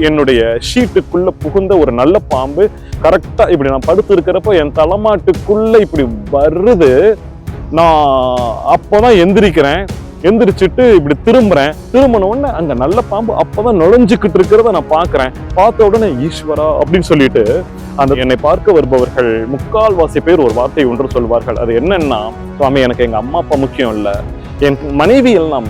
என்னுடைய ஷீட்டுக்குள்ள புகுந்த ஒரு நல்ல பாம்பு கரெக்டாக இப்படி நான் படுத்து இருக்கிறப்போ என் தலைமாட்டுக்குள்ள இப்படி வருது. நான் அப்போதான் எந்திரிக்கிறேன். எந்திரிச்சிட்டு இப்படி திரும்புறேன். திரும்பின உடனே அந்த நல்ல பாம்பு அப்போதான் நுழைஞ்சுக்கிட்டு இருக்கிறத நான் பார்க்குறேன். பார்த்த உடனே ஈஸ்வரா அப்படின்னு சொல்லிட்டு அந்த என்னை பார்க்க வருபவர்கள் முக்கால்வாசி பேர் ஒரு வார்த்தை ஒன்று சொல்வார்கள். அது என்னன்னா சுவாமி எனக்கு எங்கள் அம்மா அப்பா முக்கியம் இல்லை. என் மனைவியில் நாம்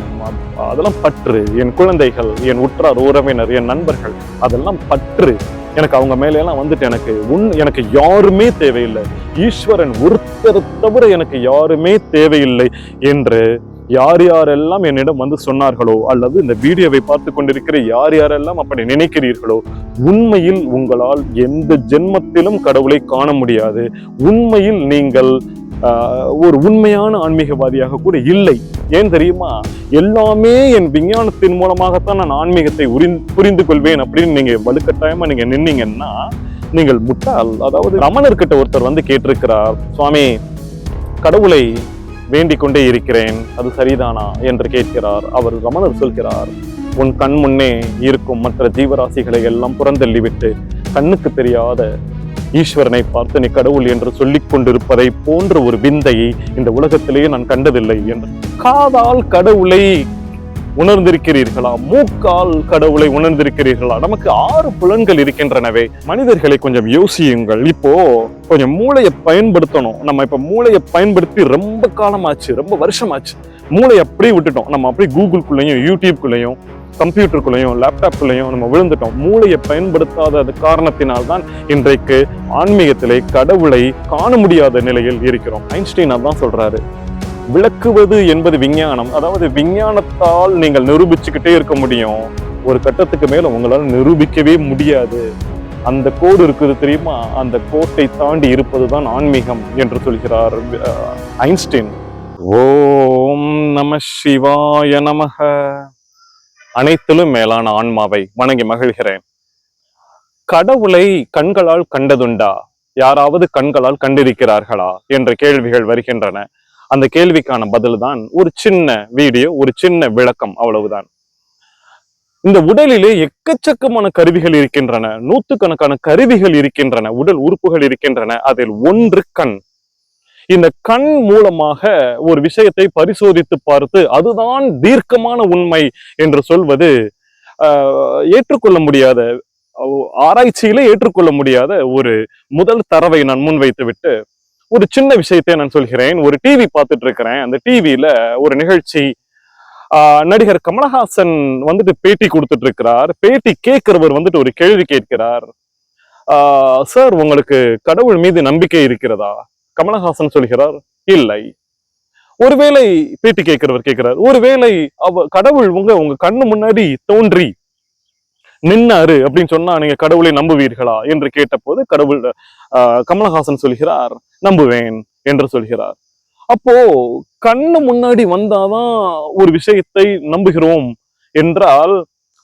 அதெல்லாம் பற்று. என் குழந்தைகள் என் உற்றார் உறவினர் என் நண்பர்கள் அதெல்லாம் பற்று. எனக்கு அவங்க மேலெல்லாம் வந்துட்டு எனக்கு உன் எனக்கு யாருமே தேவையில்லை. ஈஸ்வரன் ஒருத்தர் தவிர எனக்கு யாருமே தேவையில்லை என்று யார் யாரெல்லாம் என்னிடம் வந்து சொன்னார்களோ அல்லது இந்த வீடியோவை பார்த்து கொண்டிருக்கிற யார் யாரெல்லாம் அப்படி நினைக்கிறீர்களோ உண்மையில் உங்களால் எந்த ஜென்மத்திலும் கடவுளை காண முடியாது. உண்மையில் நீங்கள் ஒரு உண்மையான ஆன்மீகவாதியாக கூட இல்லை. ஏன் தெரியுமா? எல்லாமே என் விஞ்ஞானத்தின் மூலமாகத்தான் நான் ஆன்மீகத்தை உரிந் புரிந்து கொள்வேன் அப்படின்னு நீங்க வலுக்கட்டாயமா நீங்க நின்னீங்கன்னா நீங்கள் முட்டாள். அதாவது ரமணர்கிட்ட ஒருத்தர் வந்து கேட்டிருக்கிறார் சுவாமி கடவுளை வேண்டிக் கொண்டே இருக்கிறேன் அது சரிதானா? என்று கேட்கிறார். அவர் ரமணர் சொல்கிறார் உன் கண் முன்னே இருக்கும் மற்ற ஜீவராசிகளை எல்லாம் புறந்தள்ளிவிட்டு கண்ணுக்கு தெரியாத ஈஸ்வரனை பார்த்து நீ கடவுள் என்று சொல்லிக் கொண்டிருப்பதை போன்ற ஒரு விந்தையை இந்த உலகத்திலேயே நான் கண்டதில்லை என்று. காதால் கடவுளை உணர்ந்திருக்கிறீர்களா? மூக்கால் கடவுளை உணர்ந்திருக்கிறீர்களா? நமக்கு ஆறு புலன்கள் இருக்கின்றனவே. மனிதர்களை கொஞ்சம் யோசியுங்கள். இப்போ கொஞ்சம் மூளையை பயன்படுத்தணும். நம்ம இப்ப மூளையை பயன்படுத்தி ரொம்ப காலமாச்சு ரொம்ப வருஷமாச்சு. மூளையை அப்படியே விட்டுட்டோம். நம்ம அப்படியே கூகுள்குள்ளேயும் யூடியூப்குள்ளேயும் கம்ப்யூட்டருக்குள்ளேயும் லேப்டாப்குள்ளேயும் நம்ம விழுந்துட்டோம். மூளையை பயன்படுத்தாத காரணத்தினால் தான் இன்றைக்கு ஆன்மீகத்திலே கடவுளை காண முடியாத நிலையில் இருக்கிறோம். ஐன்ஸ்டீன் அதான் சொல்றாரு. விளக்குவது என்பது விஞ்ஞானம். அதாவது விஞ்ஞானத்தால் நீங்கள் நிரூபிச்சுக்கிட்டே இருக்க முடியும். ஒரு கட்டத்துக்கு மேல உங்களால் நிரூபிக்கவே முடியாது. அந்த கோடு இருக்குது தெரியுமா? அந்த கோட்டை தாண்டி இருப்பதுதான் ஆன்மீகம் என்று சொல்கிறார் ஐன்ஸ்டீன். ஓம் நம சிவாய நமக. அனைத்திலும் மேலான ஆன்மாவை வணங்கி மகிழ்கிறேன். கடவுளை கண்களால் கண்டதுண்டா? யாராவது கண்களால் கண்டிருக்கிறார்களா? என்ற கேள்விகள் வருகின்றன. அந்த கேள்விக்கான பதில் தான் ஒரு சின்ன வீடியோ ஒரு சின்ன விளக்கம் அவ்வளவுதான். இந்த உடலிலே எக்கச்சக்கமான கருவிகள் இருக்கின்றன. நூத்துக்கணக்கான கருவிகள் இருக்கின்றன. உடல் உறுப்புகள் இருக்கின்றன. அதில் ஒன்று கண். இந்த கண் மூலமாக ஒரு விஷயத்தை பரிசோதித்து பார்த்து அதுதான் தீர்க்கமான உண்மை என்று சொல்வது ஆஹ், ஏற்றுக்கொள்ள முடியாத ஆராய்ச்சியிலே ஏற்றுக்கொள்ள முடியாத ஒரு முதல் தரவை நான் முன்வைத்து விட்டு ஒரு சின்ன விஷயத்தை நான் சொல்கிறேன். ஒரு டிவி பார்த்துட்டு இருக்கிறேன் அந்த டிவியில ஒரு நிகழ்ச்சி ஆஹ், நடிகர் கமலஹாசன் வந்துட்டு பேட்டி கொடுத்துட்டு இருக்கிறார் பேட்டி கேட்கிறவர் வந்துட்டு ஒரு கேள்வி கேட்கிறார். ஆஹ், சார் உங்களுக்கு கடவுள் மீது நம்பிக்கை இருக்கிறதா? கமலஹாசன் சொல்கிறார் இல்லை. ஒருவேளை பேட்டி கேட்கிறவர் கேட்கிறார் ஒருவேளை அவ கடவுள் உங்க உங்க கண்ணு முன்னாடி தோன்றி நின்னாரு அப்படின்னு சொன்னா நீங்க கடவுளை நம்புவீர்களா? என்று கேட்டபோது கடவுள் கமலஹாசன் சொல்கிறார் நம்புவேன் என்று சொல்கிறார். அப்போ கண்ணு முன்னாடி வந்தாதான் ஒரு விஷயத்தை நம்புகிறோம் என்றால்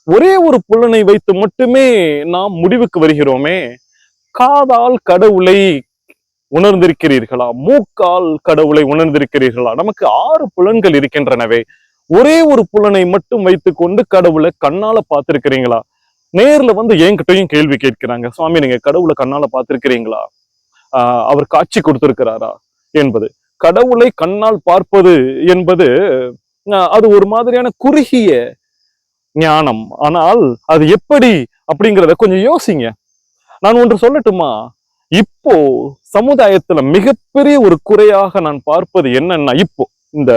ஒரே ஒரு புலனை வைத்து மட்டுமே நாம் முடிவுக்கு வருகிறோமே காதால் கடவுளை உணர்ந்திருக்கிறீர்களா? மூக்கால் கடவுளை உணர்ந்திருக்கிறீர்களா? நமக்கு ஆறு புலன்கள் இருக்கின்றனவே. ஒரே ஒரு புலனை மட்டும் வைத்துக்கொண்டு கடவுளை கண்ணால பார்த்திருக்கிறீங்களா? நேர்ல வந்து என்கிட்டயும் கேள்வி கேட்கிறாங்க. சுவாமி நீங்க கடவுளை கண்ணால பார்த்திருக்கிறீங்களா? ஆஹ் அவர் காட்சி கொடுத்திருக்கிறாரா? என்பது. கடவுளை கண்ணால் பார்ப்பது என்பது அது ஒரு மாதிரியான குறுகிய ஞானம். ஆனால் அது எப்படி அப்படிங்கிறத கொஞ்சம் யோசிங்க. நான் ஒன்று சொல்லட்டுமா? இப்போ சமுதாயத்துல மிகப்பெரிய ஒரு குறையாக நான் பார்ப்பது என்னன்னா இப்போ இந்த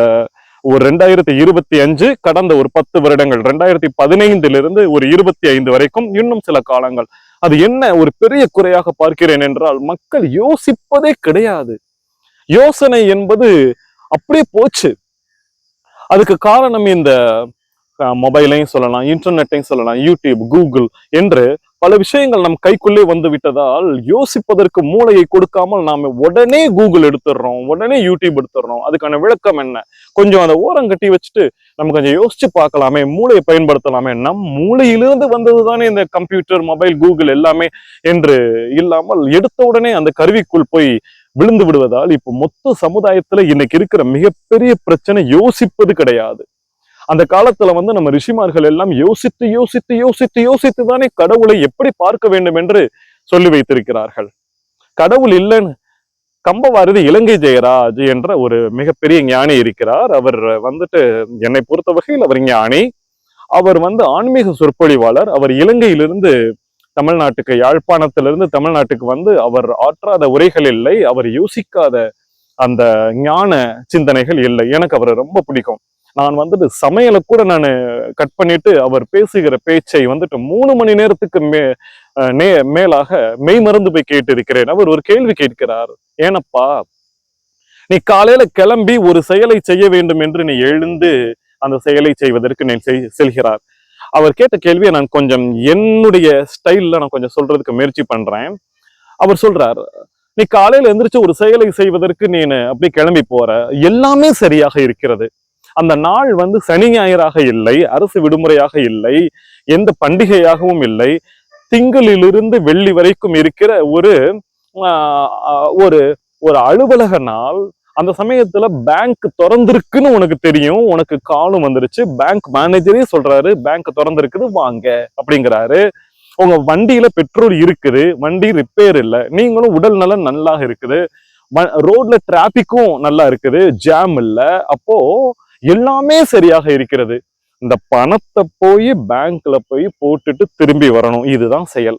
ஒரு ரெண்டாயிரத்தி இருபத்தி அஞ்சு கடந்த ஒரு பத்து வருடங்கள் ரெண்டாயிரத்தி பதினைந்திலிருந்து ஒரு இருபத்தி ஐந்து வரைக்கும் இன்னும் சில காலங்கள். அது என்ன ஒரு பெரிய குறையாக பார்க்கிறேன் என்றால் மக்கள் யோசிப்பதே கிடையாது. யோசனை என்பது அப்படியே போச்சு. அதுக்கு காரணம் இந்த மொபைலையும் சொல்லலாம் இன்டர்நெட்டையும் சொல்லலாம் யூடியூப் கூகுள் என்று பல விஷயங்கள் நம் கைக்குள்ளே வந்து விட்டதால் யோசிப்பதற்கு மூளையை கொடுக்காமல் நாம உடனே கூகுள் எடுத்துடுறோம் உடனே யூடியூப் எடுத்துடுறோம். அதுக்கான விளக்கம் என்ன? கொஞ்சம் அதை ஓரம் கட்டி வச்சுட்டு நம்ம கொஞ்சம் யோசிச்சு பார்க்கலாமே மூளையை பயன்படுத்தலாமே. நம் மூளையிலிருந்து வந்தது தானே இந்த கம்ப்யூட்டர் மொபைல் கூகுள் எல்லாமே என்று இல்லாமல் எடுத்த உடனே அந்த கருவிக்குள் போய் விழுந்து விடுவதால் இப்போ மொத்த சமுதாயத்துல இன்னைக்கு இருக்கிற மிகப்பெரிய பிரச்சனை யோசிப்பது கிடையாது. அந்த காலத்துல வந்து நம்ம ரிஷிமார்கள் எல்லாம் யோசித்து யோசித்து யோசித்து யோசித்து தானே கடவுளை எப்படி பார்க்க வேண்டும் என்று சொல்லி வைத்திருக்கிறார்கள். கடவுள் இல்லைன்னு கம்பவாரதி இலங்கை ஜெயராஜ் என்ற ஒரு மிகப்பெரிய ஞானி இருக்கிறார். அவர் வந்துட்டு என்னை பொறுத்த வகையில் அவர் ஞானி. அவர் வந்து ஆன்மீக சொற்பொழிவாளர். அவர் இலங்கையிலிருந்து தமிழ்நாட்டுக்கு யாழ்ப்பாணத்திலிருந்து தமிழ்நாட்டுக்கு வந்து அவர் ஆற்றாத உரைகள் இல்லை. அவர் யோசிக்காத அந்த ஞான சிந்தனைகள் இல்லை. எனக்கு அவரை ரொம்ப பிடிக்கும். நான் வந்துட்டு சமையலை கூட நான் கட் பண்ணிட்டு அவர் பேசுகிற பேச்சை வந்துட்டு மூணு மணி நேரத்துக்கு மே நே மேலாக மெய் மருந்து போய் கேட்டு இருக்கிறேன் அவர் ஒரு கேள்வி கேட்கிறார். ஏனப்பா நீ காலையில கிளம்பி ஒரு செயலை செய்ய வேண்டும் என்று நீ எழுந்து அந்த செயலை செய்வதற்கு நீ செய்- செல்கிறார். அவர் கேட்ட கேள்வியை நான் கொஞ்சம் என்னுடைய ஸ்டைல்ல நான் கொஞ்சம் சொல்றதுக்கு முயற்சி பண்றேன். அவர் சொல்றார் நீ காலையில எந்திரிச்சு ஒரு செயலை செய்வதற்கு நீ அப்படி கிளம்பி போற. எல்லாமே சரியாக இருக்கிறது. அந்த நாள் வந்து சனி ஞாயிறாக இல்லை அரசு விடுமுறையாக இல்லை எந்த பண்டிகையாகவும் இல்லை. திங்களிலிருந்து வெள்ளி வரைக்கும் இருக்கிற ஒரு ஒரு ஒரு அலுவலக நாள். அந்த சமயத்துல பேங்க் திறந்திருக்குன்னு உனக்கு தெரியும் உனக்கு காலும் வந்துருச்சு. பேங்க் மேனேஜரே சொல்றாரு பேங்க் திறந்திருக்குது வாங்க அப்படிங்கிறாரு. உங்க வண்டியில பெட்ரோல் இருக்குது வண்டி ரிப்பேர் இல்லை. நீங்களும் உடல் நலம் நல்லா இருக்குது. ரோட்ல டிராபிக்கும் நல்லா இருக்குது ஜாம் இல்லை. அப்போ எல்லாமே சரியாக இருக்கிறது. இந்த பணத்தை போய் பேங்க்ல போய் போட்டுட்டு திரும்பி வரணும். இதுதான் செயல்.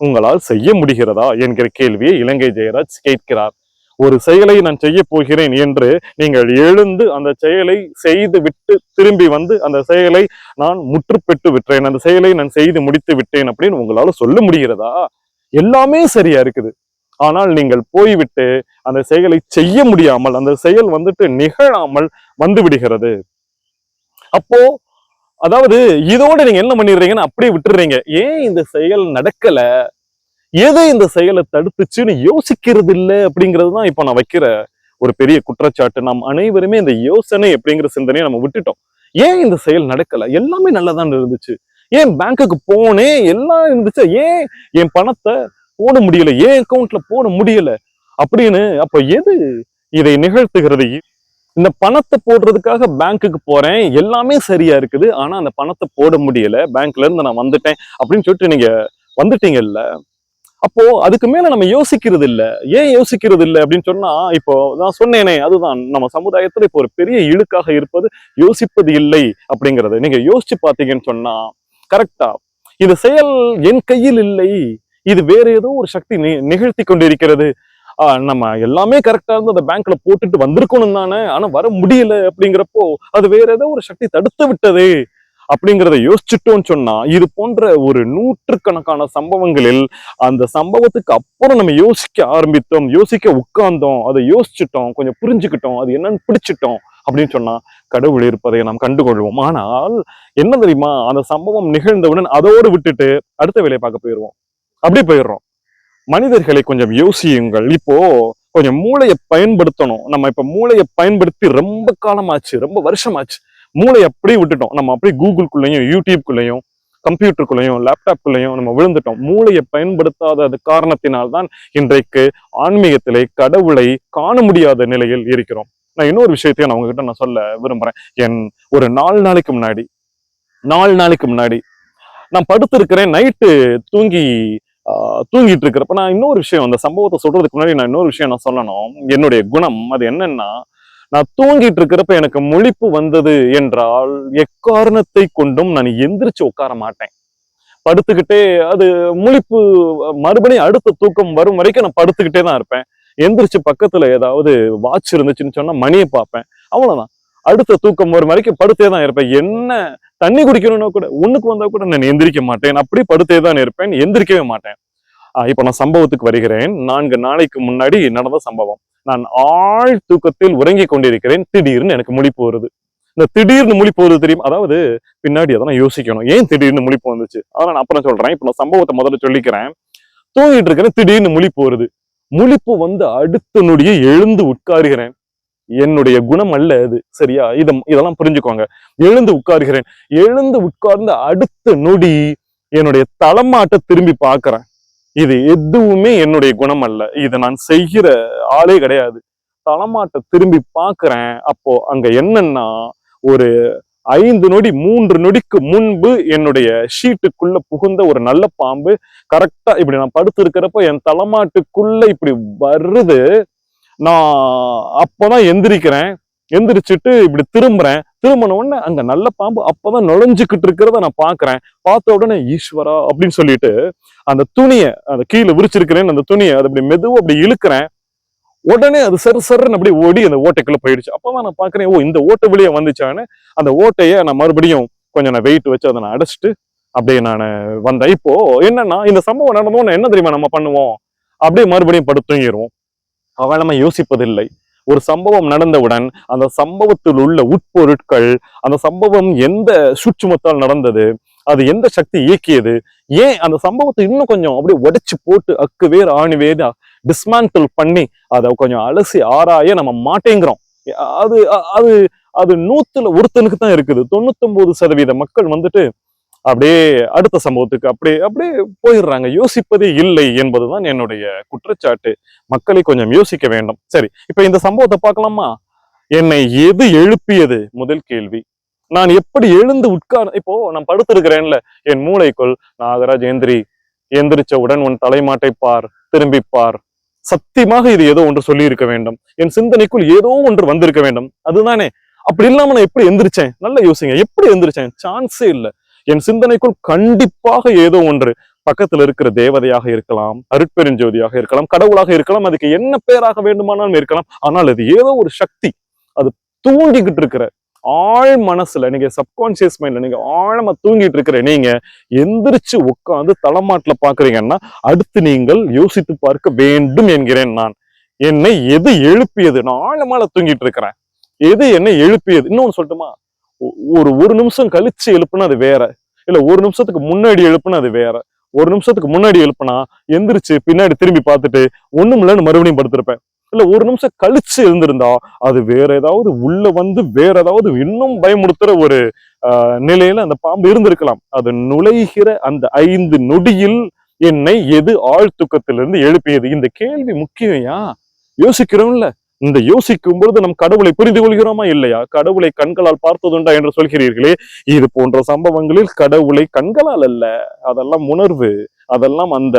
உங்களால் செய்ய முடிகிறதா என்கிற கேள்வியை இலங்கை ஜெயராஜ் கேட்கிறார். ஒரு செயலை நான் செய்ய போகிறேன் என்று நீங்கள் எழுந்து அந்த செயலை செய்து விட்டு திரும்பி வந்து அந்த செயலை நான் முற்றுப்பெற்று விட்டேன் அந்த செயலை நான் செய்து முடித்து விட்டேன் அப்படின்னு உங்களால சொல்ல முடிகிறதா? எல்லாமே சரியா இருக்குது. ஆனால் நீங்கள் போய்விட்டு அந்த செயலை செய்ய முடியாமல் அந்த செயல் வந்துட்டு நிகழாமல் வந்து விடுகிறது அப்போ அதாவது இதோட நீங்க என்ன பண்ணிடுறீங்கன்னு அப்படியே விட்டுறீங்க ஏன் இந்த செயல் நடக்கல? எதை இந்த செயலை தடுத்துச்சுன்னு யோசிக்கிறது இல்ல அப்படிங்கிறது தான் இப்போ நான் வைக்கிற ஒரு பெரிய குற்றச்சாட்டு. நாம் அனைவருமே இந்த யோசனை அப்படிங்கிற சிந்தனையை நம்ம விட்டுட்டோம். ஏன் இந்த செயல் நடக்கல? எல்லாமே நல்லதான் இருந்துச்சு. ஏன் பேங்க்குக்கு போனேன் எல்லாம் இருந்துச்சு? ஏன் என் பணத்தை போட முடியல ஏன் அக்கௌண்ட்ல போட முடியல அப்படின்னு அப்ப எது இதை நிகழ்த்துகிறது? இந்த பணத்தை போடுறதுக்காக பேங்க்குக்கு போறேன் எல்லாமே சரியா இருக்குது ஆனா அந்த பணத்தை போட முடியல பேங்க்ல இருந்து நான் வந்துட்டேன் அப்படின்னு சொல்லிட்டு நீங்க வந்துட்டீங்கல்ல? அப்போ அதுக்கு மேல நம்ம யோசிக்கிறது இல்ல. ஏன் யோசிக்கிறது இல்ல அப்படின்னு சொன்னா இப்போ நான் சொன்னேனே அதுதான் நம்ம சமுதாயத்துல இப்போ ஒரு பெரிய இழுக்காக இருப்பது யோசிப்பது இல்லை அப்படிங்கறது. நீங்க யோசிச்சு பாத்தீங்கன்னு சொன்னா கரெக்டா இது செயல் என் கையில் இல்லை இது வேற ஏதோ ஒரு சக்தி நி- நிகழ்த்தி கொண்டிருக்கிறது. ஆஹ் நம்ம எல்லாமே கரெக்டா இருந்து அந்த பேங்க்ல போட்டுட்டு வந்திருக்கணும் தானே. ஆனா வர முடியல அப்படிங்கிறப்போ அது வேற ஏதோ ஒரு சக்தி தடுத்து விட்டதே அப்படிங்கிறத யோசிச்சுட்டோம்னு சொன்னா இது போன்ற ஒரு நூற்றுக்கணக்கான சம்பவங்களில் அந்த சம்பவத்துக்கு அப்புறம் நம்ம யோசிக்க ஆரம்பித்தோம் யோசிக்க உட்கார்ந்தோம் அதை யோசிச்சுட்டோம் கொஞ்சம் புரிஞ்சுக்கிட்டோம் அது என்னன்னு பிடிச்சிட்டோம் அப்படின்னு சொன்னா கடவுள் இருப்பதை நாம் கண்டுகொள்வோம். ஆனால் என்ன தெரியுமா அந்த சம்பவம் நிகழ்ந்தவுடன் அதோடு விட்டுட்டு அடுத்த வேலையை பார்க்க போயிடுவோம் அப்படியே போயிடுறோம். மனிதர்களை கொஞ்சம் யோசியுங்கள். இப்போ கொஞ்சம் மூளையை பயன்படுத்தணும். நம்ம இப்ப மூளையை பயன்படுத்தி ரொம்ப காலமாச்சு ரொம்ப வருஷமாச்சு. மூளையை அப்படியே விட்டுட்டோம். நம்ம அப்படியே கூகுள்குள்ளேயும் யூடியூப்குள்ளேயும் கம்ப்யூட்டருக்குள்ளேயும் லேப்டாப்குள்ளேயும் நம்ம விழுந்துட்டோம். மூளையை பயன்படுத்தாத காரணத்தினால்தான் இன்றைக்கு ஆன்மீகத்திலே கடவுளை காண முடியாத நிலையில் இருக்கிறோம். நான் இன்னொரு விஷயத்தையும் நான் உங்ககிட்ட நான் சொல்ல விரும்புறேன். என் ஒரு நாலு நாளைக்கு முன்னாடி நாலு நாளைக்கு முன்னாடி நான் படுத்திருக்கிறேன். நைட்டு தூங்கி தூங்கிட்டு இருக்கிறப்ப நான் இன்னொரு விஷயம் அந்த சம்பவத்தை சொல்றதுக்கு முன்னாடி நான் இன்னொரு விஷயம் நான் சொல்லணும். என்னுடைய குணம் அது என்னன்னா நான் தூங்கிட்டு இருக்கிறப்ப எனக்கு முழிப்பு வந்தது என்றால் எக்காரணத்தை கொண்டும் நான் எந்திரிச்சு உட்கார மாட்டேன். படுத்துக்கிட்டே அது முழிப்பு மறுபடியும் அடுத்த தூக்கம் வரும் வரைக்கும் நான் படுத்துக்கிட்டே தான் இருப்பேன். எந்திரிச்சு பக்கத்துல ஏதாவது வாட்ச் இருந்துச்சுன்னு சொன்னா மணியை பார்ப்பேன். அவ்வளவுதான். அடுத்த தூக்கம் வரும் வரைக்கும் படுத்தே தான் இருப்பேன். என்ன தண்ணி குடிக்கணும்னா கூட ஒண்ணுக்கு வந்தா கூட நான் எந்திரிக்க மாட்டேன். அப்படி படுத்தே தான் இருப்பேன். எந்திரிக்கவே மாட்டேன். ஆஹ் இப்ப நான் சம்பவத்துக்கு வருகிறேன். நான்கு நாளைக்கு முன்னாடி நடந்த சம்பவம். நான் ஆழ் தூக்கத்தில் உறங்கிக் கொண்டிருக்கிறேன். திடீர்னு எனக்கு முழிப்பு வருது. இந்த திடீர்னு முழிப்பு வருது தெரியும்? அதாவது பின்னாடி அதெல்லாம் யோசிக்கணும். ஏன் திடீர்னு முழிப்பு வந்துச்சு? அதான் நான் அப்புறம் சொல்றேன். இப்ப நான் சம்பவத்தை முதல்ல சொல்லிக்கிறேன். தூங்கிட்டு இருக்கிறேன். திடீர்னு முழிப்பு வருது. முழிப்பு வந்து அடுத்த நொடியே எழுந்து உட்காருகிறேன். என்னுடைய குணம் அல்ல அது. சரியா? இத இதெல்லாம் புரிஞ்சுக்கோங்க. எழுந்து உட்காருகிறேன். எழுந்து உட்கார்ந்த அடுத்த நொடி என்னுடைய தலமாட்ட திரும்பி பார்க்கிறேன். இது எதுவுமே என்னுடைய குணம் அல்ல. இதை நான் செய்கிற ஆளே கிடையாது. தலமாட்ட திரும்பி பார்க்கிறேன். அப்போ அங்க என்னன்னா ஒரு ஐந்து நொடி மூன்று நொடிக்கு முன்பு என்னுடைய ஷீட்டுக்குள்ள புகுந்த ஒரு நல்ல பாம்பு கரெக்டா இப்படி நான் படுத்து இருக்கிறப்போ என் தலைமாட்டுக்குள்ள இப்படி வருது. நான் அப்பதான் எந்திரிக்கிறேன். எந்திரிச்சிட்டு இப்படி திரும்புறேன். திரும்பின உடனே அங்க நல்ல பாம்பு அப்பதான் நுழைஞ்சுக்கிட்டு இருக்கிறத நான் பாக்குறேன். பார்த்த உடனே ஈஸ்வரா அப்படின்னு சொல்லிட்டு அந்த துணியை அந்த கீழே விரிச்சிருக்கிறேன்னு அந்த துணியை அதை அப்படி மெதுவா அப்படி இழுக்கிறேன். உடனே அது சரு சருன்னு அப்படி ஓடி அந்த ஓட்டைக்குள்ள போயிடுச்சு. அப்பதான் நான் பாக்குறேன் ஓ இந்த ஓட்டை வெளியே வந்துச்சான்னு. அந்த ஓட்டையை நான் மறுபடியும் கொஞ்சம் நான் வெயிட் வச்சு அதை நான் அடைச்சிட்டு அப்படியே நான் வந்தேன். இப்போ என்னன்னா இந்த சம்பவம் நடந்தோன்னு என்ன தெரியுமா நம்ம பண்ணுவோம்? அப்படியே மறுபடியும் படுத்து தூங்கிடுவோம் அவன் நம்ம யோசிப்பதில்லை. ஒரு சம்பவம் நடந்தவுடன் அந்த சம்பவத்தில் உள்ள உட்பொருட்கள் அந்த சம்பவம் எந்த சூட்சுமத்தால் நடந்தது அது எந்த சக்தி இயக்கியது ஏன் அந்த சம்பவத்தை இன்னும் கொஞ்சம் அப்படியே உடைச்சு போட்டு அக்கு வேறு ஆணி வேறு டிஸ்மேண்டில் பண்ணி அதை கொஞ்சம் அலசி ஆராய நம்ம மாட்டேங்கிறோம். அது அது அது நூத்துல ஒருத்தனுக்கு தான் இருக்குது. தொண்ணூத்தொன்பது சதவீத மக்கள் வந்துட்டு அப்படியே அடுத்த சம்பவத்துக்கு அப்படியே அப்படியே போயிடுறாங்க. யோசிப்பதே இல்லை என்பதுதான் என்னுடைய குற்றச்சாட்டு. மக்களை கொஞ்சம் யோசிக்க வேண்டும். சரி இப்ப இந்த சம்பவத்தை பார்க்கலாமா? என்னை எது எழுப்பியது? முதல் கேள்வி. நான் எப்படி எழுந்து உட்கார் இப்போ நான் படுத்திருக்கிறேன்ல. என் மூளைக்குள் நாகராஜ் எந்திரி. எந்திரிச்சவுடன் உன் தலைமாட்டை பார். திரும்பி பார். சத்தியமாக இது ஏதோ ஒன்று சொல்லி இருக்க வேண்டும். என் சிந்தனைக்குள் ஏதோ ஒன்று வந்திருக்க வேண்டும். அதுதானே. அப்படி இல்லாம நான் எப்படி எந்திரிச்சேன்? நல்லா யோசிங்க. எப்படி எந்திரிச்சேன்? சான்ஸே இல்லை. என் சிந்தனைக்குள் கண்டிப்பாக ஏதோ ஒன்று பக்கத்துல இருக்கிற தேவதையாக இருக்கலாம் அருட்பெருஞ்சோதியாக இருக்கலாம் கடவுளாக இருக்கலாம் அதுக்கு என்ன பேராக வேண்டுமானாலும் இருக்கலாம். ஆனால் அது ஏதோ ஒரு சக்தி. அது தூங்கிக்கிட்டு இருக்கிற ஆழ் மனசுல நீங்க சப்கான்சியஸ் மைண்ட்ல நீங்க ஆழமா தூங்கிட்டு இருக்கிற நீங்க எந்திரிச்சு உட்காந்து தலைமாட்டுல பாக்குறீங்கன்னா அடுத்து நீங்கள் யோசித்து பார்க்க வேண்டும் என்கிறேன் நான். என்னை எது எழுப்பியது? நான் ஆழமால தூங்கிட்டு இருக்கிறேன். எது என்னை எழுப்பியது? இன்னொன்னு சொல்லட்டுமா? ஒரு ஒரு நிமிஷம் கழிச்சு எழுப்புனா அது வேற. இல்ல ஒரு நிமிஷத்துக்கு முன்னாடி எழுப்புனா அது வேற. ஒரு நிமிஷத்துக்கு முன்னாடி எழுப்புனா எந்திரிச்சு பின்னாடி திரும்பி பார்த்துட்டு ஒண்ணும் இல்லைன்னு மறுபடியும் படுத்திருப்பேன். இல்ல ஒரு நிமிஷம் கழிச்சு எழுந்திருந்தா அது வேற ஏதாவது உள்ள வந்து வேற ஏதாவது இன்னும் பயமுறுத்துற ஒரு ஆஹ், நிலையில அந்த பாம்பு இருந்திருக்கலாம். அது நுழைகிற அந்த ஐந்து நொடியில் என்னை எது ஆழ்த்துக்கத்திலிருந்து எழுப்பியது? இந்த கேள்வி முக்கியம் யா யோசிக்கிறோம்ல. இந்த யோசிக்கும் பொழுது நம் கடவுளை புரிந்து கொள்கிறோமா இல்லையா? கடவுளை கண்களால் பார்த்ததுண்டா என்று சொல்கிறீர்களே. இது போன்ற சம்பவங்களில் கடவுளை கண்களால் அல்ல. அதெல்லாம் உணர்வு. அதெல்லாம் அந்த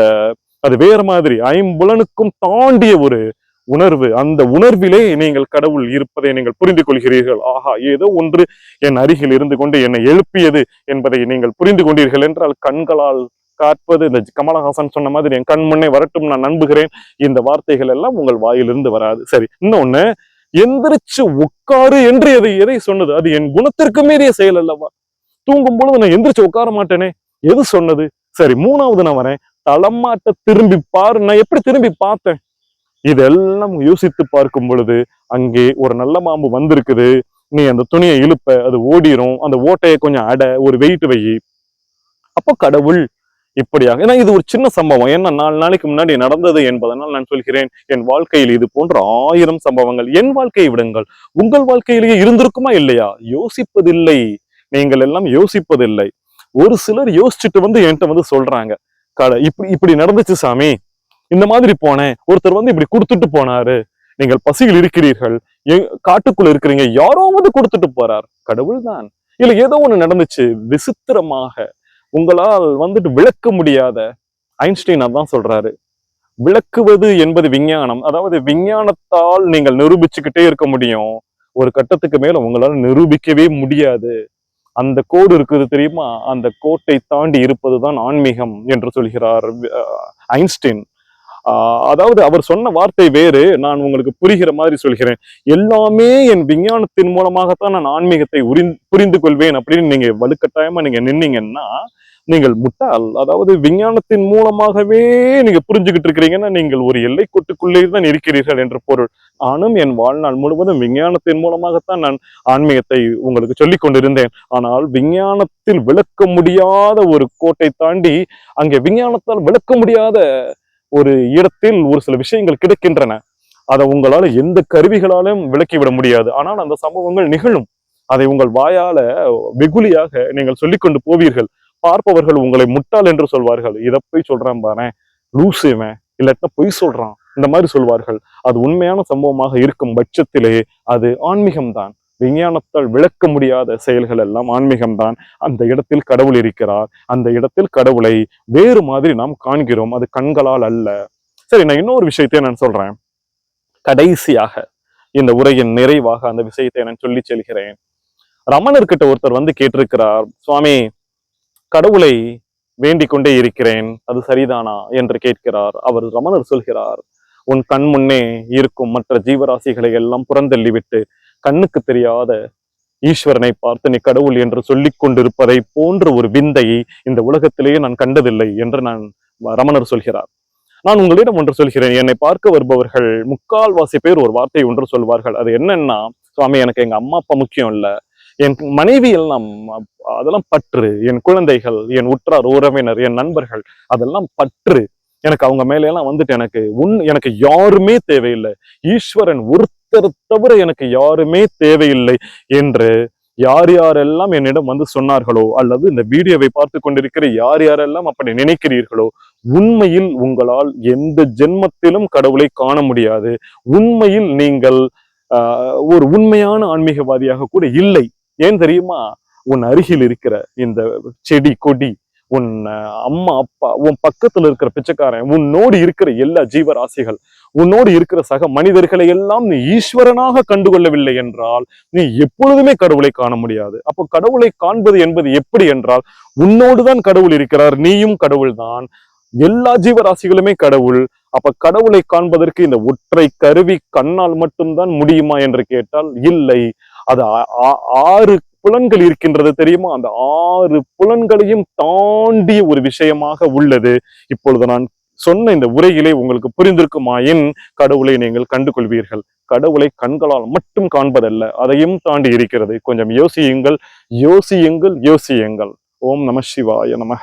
அது வேற மாதிரி ஐம்புலனுக்கும் தாண்டிய ஒரு உணர்வு. அந்த உணர்விலே நீங்கள் கடவுள் இருப்பதை நீங்கள் புரிந்து கொள்கிறீர்கள். ஆஹா ஏதோ ஒன்று என் அருகில் இருந்து கொண்டு என்னை எழுப்பியது என்பதை நீங்கள் புரிந்து கொண்டீர்கள் என்றால் கண்களால் காற்பது இந்த கமலஹாசன் சொன்ன மாதிரி என் கண் முன்னே வரட்டும் நான் நம்புகிறேன். இந்த வார்த்தைகள் எல்லாம் உங்கள் வாயிலிருந்து வராது. சரி இன்னொன்னு எந்திரிச்சு உட்காரு என்று எதை எதை சொன்னது? அது என் குணத்திற்கு மீறிய செயல் அல்லவா? தூங்கும் பொழுது நான் எந்திரிச்சு உட்கார மாட்டேனே? எது சொன்னது? சரி மூணாவது நான் வரேன். தளமாட்ட திரும்பி பாரு. நான் எப்படி திரும்பி பார்த்தேன்? இதெல்லாம் யோசித்து பார்க்கும் பொழுது அங்கே ஒரு நல்ல மாம்பு வந்திருக்குது. நீ அந்த துணியை இழுப்ப அது ஓடிரும். அந்த ஓட்டையை கொஞ்சம் அட ஒரு வெயிட் வை. அப்போ கடவுள் இப்படியாக. ஏன்னா இது ஒரு சின்ன சம்பவம். ஏன்னா நாலு நாளைக்கு முன்னாடி நடந்தது என்பதனால் நான் சொல்கிறேன் என் வாழ்க்கையில் இது போன்ற ஆயிரம் சம்பவங்கள். என் வாழ்க்கையை விடுங்கள். உங்கள் வாழ்க்கையிலேயே இருந்திருக்குமா இல்லையா? யோசிப்பதில்லை. நீங்கள் எல்லாம் யோசிப்பதில்லை. ஒரு சிலர் யோசிச்சுட்டு வந்து என்கிட்ட வந்து சொல்றாங்க. கட இப்படி இப்படி நடந்துச்சு சாமி. இந்த மாதிரி போனேன். ஒருத்தர் வந்து இப்படி கொடுத்துட்டு போனாரு. நீங்கள் பசியில் இருக்கிறீர்கள். எ- காட்டுக்குள்ள இருக்கிறீங்க. யாரோ வந்து கொடுத்துட்டு போறார். கடவுள் தான் இல்ல ஏதோ ஒண்ணு நடந்துச்சு. விசித்திரமாக. உங்களால் வந்துட்டு விளக்க முடியாத ஐன்ஸ்டீன் அதான் சொல்றாரு. விளக்குவது என்பது விஞ்ஞானம். அதாவது விஞ்ஞானத்தால் நீங்கள் நிரூபிச்சுக்கிட்டே இருக்க முடியும். ஒரு கட்டத்துக்கு மேல உங்களால் நிரூபிக்கவே முடியாது. அந்த கோடு இருக்குது தெரியுமா? அந்த கோட்டை தாண்டி இருப்பதுதான் ஆன்மீகம் என்று சொல்கிறார் அஹ், ஐன்ஸ்டீன். அதாவது அவர் சொன்ன வார்த்தை வேறு. நான் உங்களுக்கு புரிகிற மாதிரி சொல்கிறேன். எல்லாமே என் விஞ்ஞானத்தின் மூலமாகத்தான் நான் ஆன்மீகத்தை உரிந் புரிந்து கொள்வேன் அப்படின்னு நீங்க வலுக்கட்டாயமா நீங்க நின்னீங்கன்னா நீங்கள் முட்டாள். அதாவது விஞ்ஞானத்தின் மூலமாகவே நீங்க புரிஞ்சுக்கிட்டு இருக்கிறீங்கன்னா நீங்கள் ஒரு எல்லைக்கோட்டுக்குள்ளே தான் இருக்கிறீர்கள் என்ற பொருள். நானும் என் வாழ்நாள் முழுவதும் விஞ்ஞானத்தின் மூலமாகத்தான் நான் ஆன்மீகத்தை உங்களுக்கு சொல்லிக் கொண்டிருந்தேன். ஆனால் விஞ்ஞானத்தில் விளக்க முடியாத ஒரு கோட்டை தாண்டி அங்கே விஞ்ஞானத்தால் விளக்க முடியாத ஒரு இடத்தில் ஒரு சில விஷயங்கள் கிடைக்கின்றன. அதை உங்களால எந்த கருவிகளாலும் விளக்கிவிட முடியாது. ஆனால் அந்த சம்பவங்கள் நிகழும். அதை உங்கள் வாயால வெகுளியாக நீங்கள் சொல்லி கொண்டு போவீர்கள். பார்ப்பவர்கள் உங்களை முட்டாள் என்று சொல்வார்கள். இதை போய் சொல்றான் பாரு. லூசுவேன் இவன். இல்லாட்டா பொய் சொல்றான். இந்த மாதிரி சொல்வார்கள். அது உண்மையான சம்பவமாக இருக்கும் பட்சத்திலே அது ஆன்மீகம் தான் விஞ்ஞானத்தால் விளக்க முடியாத செயல்கள் எல்லாம் ஆன்மீகம்தான். அந்த இடத்தில் கடவுள் இருக்கிறார். அந்த இடத்தில் கடவுளை வேறு மாதிரி நாம் காண்கிறோம். அது கண்களால் அல்ல. சரி நான் இன்னொரு விஷயத்தை நான் சொல்றேன். கடைசியாக இந்த உரையின் நிறைவாக அந்த விஷயத்தை நான் சொல்லி செல்கிறேன். ரமணர்கிட்ட ஒருத்தர் வந்து கேட்டிருக்கிறார் சுவாமி கடவுளை வேண்டிக் கொண்டே இருக்கிறேன். அது சரிதானா? என்று கேட்கிறார். அவர் ரமணர் சொல்கிறார் உன் கண் முன்னே இருக்கும் மற்ற ஜீவராசிகளை எல்லாம் புறந்தள்ளிவிட்டு கண்ணுக்கு தெரியாத ஈஸ்வரனை பார்த்து நீ கடவுள் என்று சொல்லிக் கொண்டிருப்பதை போன்ற ஒரு விந்தையை இந்த உலகத்திலேயே நான் கண்டதில்லை என்று நான் ரமணர் சொல்கிறார். நான் உங்களிடம் ஒன்று சொல்கிறேன். என்னை பார்க்க வருபவர்கள் முக்கால்வாசி பேர் ஒரு வார்த்தை ஒன்று சொல்வார்கள். அது என்னன்னா சுவாமி எனக்கு எங்க அம்மா அப்பா முக்கியம் இல்ல. என் மனைவி எல்லாம் அதெல்லாம் பற்று. என் குழந்தைகள் என் உற்றார் உறவினர் என் நண்பர்கள் அதெல்லாம் பற்று. எனக்கு அவங்க மேல எல்லாம் வந்துட்டு எனக்கு உன் எனக்கு யாருமே தேவையில்லை. ஈஸ்வரன் ஒரு கர்த்தர் தவிர எனக்கு யாருமே தேவையில்லை என்று யார் யாரெல்லாம் என்னிடம் வந்து சொன்னார்களோ அல்லது இந்த வீடியோவை பார்த்து கொண்டிருக்கிற யார் யாரெல்லாம் அப்படி நினைக்கிறீர்களோ உண்மையில் உங்களால் எந்த ஜென்மத்திலும் கடவுளை காண முடியாது. உண்மையில் நீங்கள் ஆஹ், ஒரு உண்மையான ஆன்மீகவாதியாக கூட இல்லை. ஏன் தெரியுமா? உன் அருகில் இருக்கிற இந்த செடி கொடி உன் அம்மா அப்பா உன் பக்கத்துல இருக்கிற பிச்சைக்காரன் உன்னோடு இருக்கிற எல்லா ஜீவராசிகள் உன்னோடு இருக்கிற சக மனிதர்களை எல்லாம் நீ ஈஸ்வரனாக கண்டுகொள்ளவில்லை என்றால் நீ எப்பொழுதுமே கடவுளை காண முடியாது. அப்போ கடவுளை காண்பது என்பது எப்படி என்றால் உன்னோடுதான் கடவுள் இருக்கிறார் நீயும் கடவுள்தான். எல்லா ஜீவராசிகளுமே கடவுள். அப்ப கடவுளை காண்பதற்கு இந்த ஒற்றை கருவி கண்ணால் மட்டும்தான் முடியுமா என்று கேட்டால் இல்லை. அது ஆ- ஆ- ஆறு புலன்கள் இருக்கின்றது தெரியுமா? அந்த ஆறு புலன்களையும் தாண்டிய ஒரு விஷயமாக உள்ளது. இப்பொழுது நான் சொன்ன இந்த உரையிலே உங்களுக்கு புரிந்திருக்குமாயின் கடவுளை நீங்கள் கண்டுகொள்வீர்கள். கடவுளை கண்களால் மட்டும் காண்பதல்ல அதையும் தாண்டி இருக்கிறது. கொஞ்சம் யோசியுங்கள். யோசியுங்கள் யோசியுங்கள். ஓம் நம சிவாய நமக.